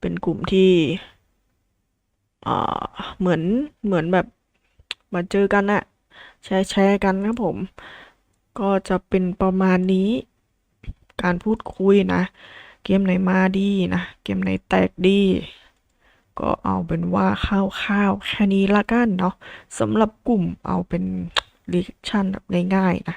เป็นกลุ่มที่เหมือนเหมือนแบบมาเจอกันอะแชร์แชร์กันครับผม ก็จะเป็นประมาณนี้ การพูดคุยนะ เกมไหนมาดีนะ เกมไหนแตกดี ก็เอาเป็นว่าข้าวๆแค่นี้ละกันเนาะสำหรับกลุ่มเอาเป็นรีแอคชั่นแบบง่ายๆนะ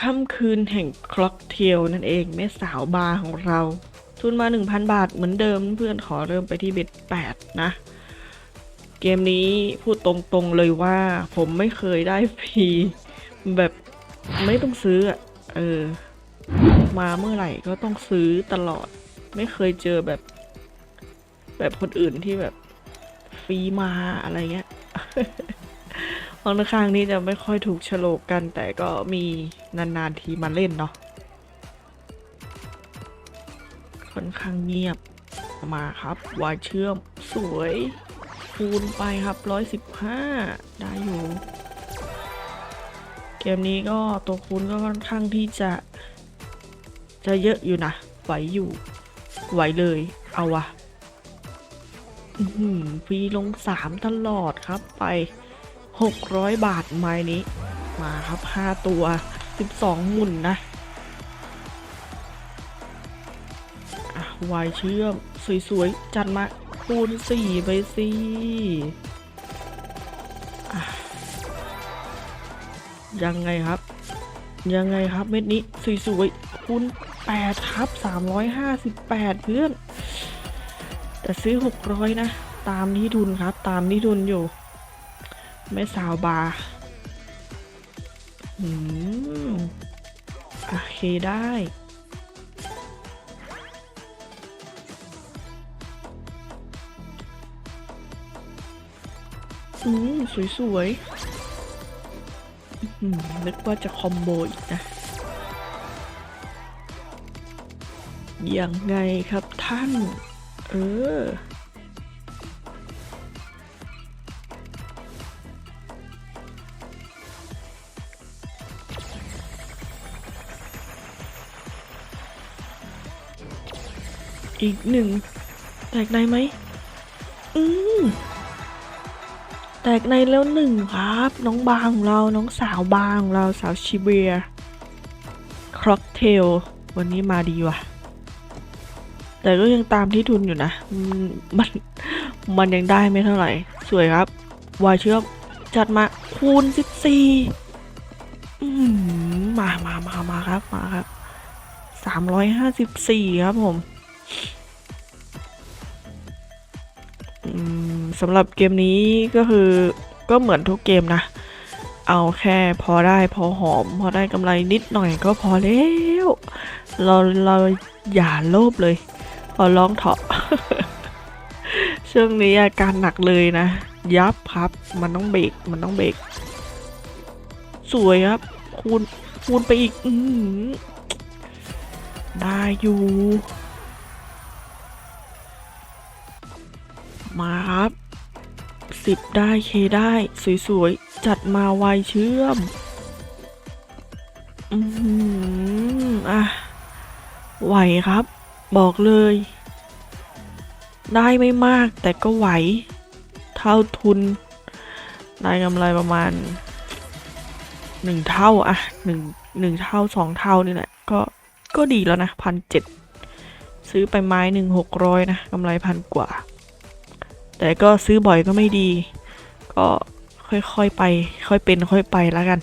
ค่ำคืนแห่งคล็อกเทลนั่นเองแม่สาวบาร์ของเรา ทุนมา 1,000 บาทเหมือนเดิมเพื่อนขอเริ่มไปที่เบ็ด8 นะ เกมนี้พูดตรงๆเลยว่าผมไม่เคยได้ฟรีแบบไม่ต้องซื้ออะเออ มาเมื่อไหร่ก็ต้องซื้อตลอด ไม่เคยเจอแบบ แบบคนอื่นที่แบบฟรีมาอะไรเงี้ยค่อนข้างนี้จะไม่ค่อยถูกโฉลกกันแต่ก็มี นาน ๆ ทีมาเล่นเนาะค่อนข้างเงียบมาครับวายเชื่อมสวยคูณไปครับร้อยสิบห้าได้อยู่ เกมนี้ก็ตัวคูณก็ค่อนข้างที่จะ จะเยอะอยู่นะ ไหวอยู่ ไหวเลย เอาวะฟีลงสามตลอดครับไปหกร้อยบาทไม้นี้ มาครับห้าตัว สิบสองหมุนนะอะวายเชื่อม สวยๆ จัดมาคูณสี่ไปสิอ่ยังไงครับ ยังไงครับเม็ดนี้สวยๆคูณแปดครับสามร้อยห้าสิบแปดเพื่อน แต่ซื้อหกร้อยนะ ตามที่ทุนครับ ตามที่ทุนอยู่ไม่สาวบาร์ อืมโอเคได้อืมสวยๆอื้อหือนึกว่าจะคอมโบอีกนะ ยังไงครับท่าน เออ อีกหนึ่ง แตกในไหม อืมแตกในแล้วหนึ่งครับ น้องบางของเราน้องสาวบางของเราสาวชิเบียคร็อกเทลวันนี้มาดีว่ะ แต่ก็ยังตามที่ทุนอยู่นะ มันมันยังได้ไม่เท่าไหร่ สวยครับ วายเชื่อมจัดมาคูณสิบสี่อืมมามามามาครับมาครับสามร้อยห้าสิบสี่ครับผม สำหรับเกมนี้ก็คือก็เหมือนทุกเกมนะ เอาแค่พอได้พอหอม พอได้กำไรนิดหน่อยก็พอแล้ว เราเราอย่าโลภเลย ขอร้องเถอะช่วงนี้อาการหนักเลยนะ ยับครับ มันต้องเบรกมันต้องเบรกสวยครับ คูณคูณไปอีกอือหือได้อยู่ มาครับ สิบได้เคได้ สวยๆ จัดมาไวเชื่อม อืมอะ ไหวครับ บอกเลย ได้ไม่มากแต่ก็ไหว เท่าทุน ได้กำไรประมาณหนึ่งเท่าอะหนึ่งหนึ่งเท่าสองเท่านี่แหละ ก็ก็ดีแล้วนะพันเจ็ดซื้อไปไม้หนึ่งหกร้อยนะกำไรพันกว่า แต่ก็ซื้อบ่อยก็ไม่ดี ก็ค่อยๆไป ค่อยเป็นค่อยไปแล้วกัน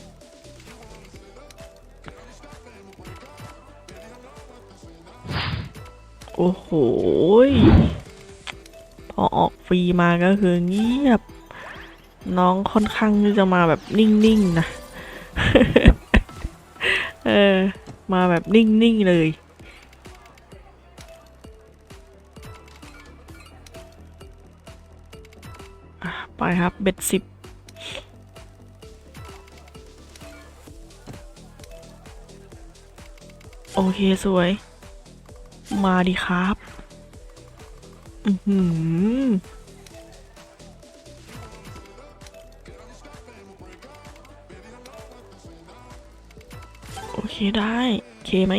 โอ้โหพอออกฟรีมาก็คือเงียบ น้องค่อนข้างที่จะมาแบบนิ่งๆนะ เออ มาแบบนิ่งๆเลย ไปครับเบ็ดสิบโอเคสวย มาดิครับ อือหือโอเคได้เคไหม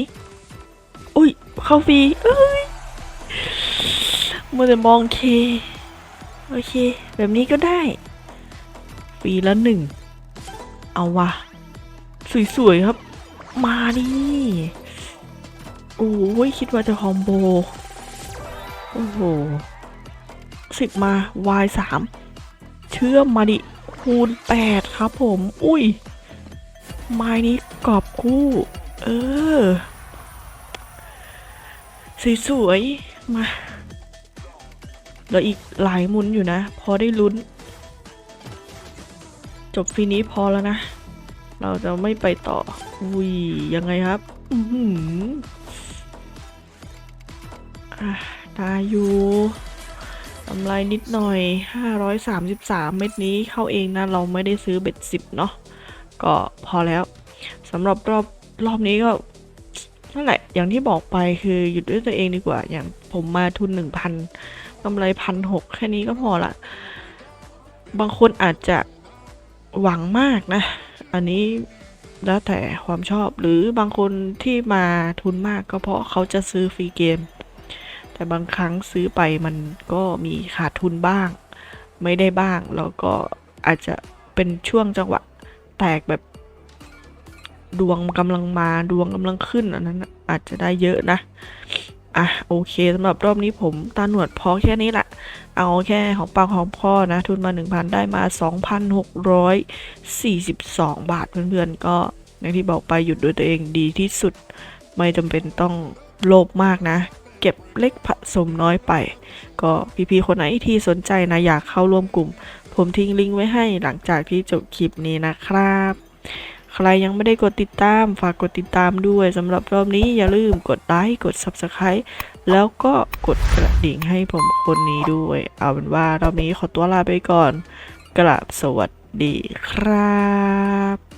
อุ้ย เข้าฟรีเอ้ยมัวแต่มองเค โอเค แบบนี้ก็ได้ฟรีละหนึ่ง เอาวะ สวย ๆ ครับ มาดิโอ้ยคิดว่าจะคอมโบ โอ้โหสิบมา y สามเชื่อมมาดิ คูณแปดครับผม อุ้ย ไม้นี้กรอบคู่ เออ สวย ๆ มา เหลืออีกหลายมุนอยู่นะ พอได้ลุ้น จบฟีนี้พอแล้วนะ เราจะไม่ไปต่อ อุ้ย ยังไงครับ อือหืออะได้อยู่กำไรนิดหน่อย 533 เม็ดนี้เข้าเองนะ เราไม่ได้ซื้อเบ็ดสิบเนาะก็พอแล้วสำหรับรอบรอบนี้ก็นั่นแหละ อย่างที่บอกไปคือหยุดด้วยตัวเองดีกว่า อย่างผมมาทุนหนึ่งพัน กำไรพันหกแค่นี้ก็พอละบางคนอาจจะหวังมากนะ อันนี้แล้วแต่ความชอบหรือบางคนที่มาทุนมากก็เพราะเขาจะซื้อฟรีเกม แต่บางครั้งซื้อไปมันก็มีขาดทุนบ้าง ไม่ได้บ้าง แล้วก็อาจจะเป็นช่วงจังหวะแตกแบบดวงกำลังมาดวงกำลังขึ้นอันนั้นอาจจะได้เยอะนะ อะโอเคสำหรับรอบนี้ผมตาหนวดพอแค่นี้แหละเอาแค่ของปากของพ่อนะ ทุนมา 1,000 ได้มา 2,642 บาทเพื่อนๆ ก็อย่างที่บอกไปหยุดด้วยตัวเองดีที่สุด ไม่จำเป็นต้องโลภมากนะ เก็บเล็กผสมน้อยไป ก็พี่ๆคนไหนที่สนใจนะ อยากเข้าร่วมกลุ่ม ผมทิ้งลิงก์ไว้ให้หลังจากที่จบคลิปนี้นะครับ ใครยังไม่ได้กดติดตาม ฝากกดติดตามด้วยสำหรับรอบนี้อย่าลืมกดไลค์กด Subscribe แล้วก็กดกระดิ่งให้ผมคนนี้ด้วย เอาเป็นว่ารอบนี้ขอตัวลาไปก่อนกราบสวัสดีครับ